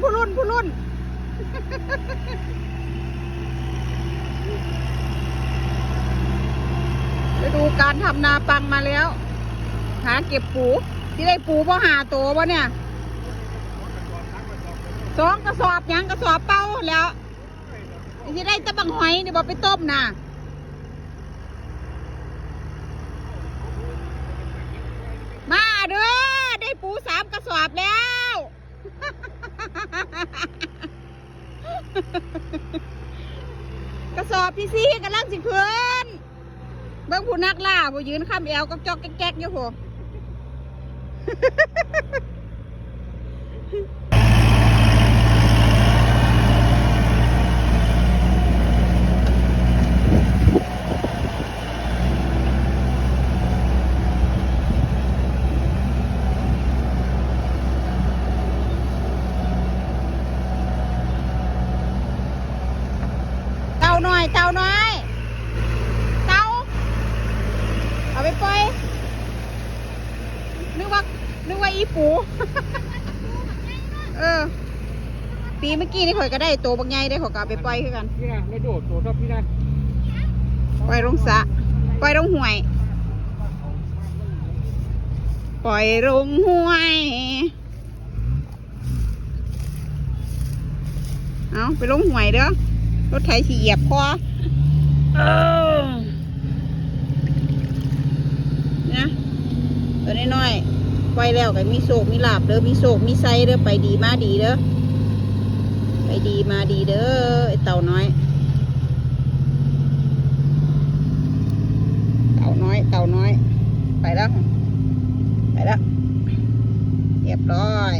ผู้รุ่นผู้รุ่นไปดูการทำนาปังมาแล้ว หาเก็บปูที่ได้ปูเพราะหาโตวะเนี่ยสองกระสอบยังกระสอบเป้าแล้วที่ได้ตะบังหอยนี่บอกไปต้มนะมาเด้อได้ปูสามกระสอบแล้ว กระสอบพี่ซี่กำลังสิเพื่อนเบิ่งผู้นักล่าผู้ยืนข้ามแอวก็จอกแก๊กๆอยู่โห หน่อย เต่าหน่อย เต่าเอาไปปล่อย นึกว่า นึกว่าอีปู เออ ปีเมื่อกี้นี่ข่อยก็ได้ตัวบางใหญ่ได้ข่อยก็เอาไปปล่อยคือกัน นี่นะไม่โดดตัวชอบพี่นะปล่อยลงสระปล่อยลงห่วย ปล่อยลงห่วย เอาไปลงห่วยเด้อ รถไถสีเหยียบคอเออนะตัวน้อยๆปล่อยแล้วก็มีโศกมีลาบเด้อมีโศกมีไซเด้อไปดีมาดีเด้อไปดีมาดีเด้อไอเต่าน้อย เต่าน้อย เต่าน้อย ไปแล้ว ไปแล้วเรียบร้อย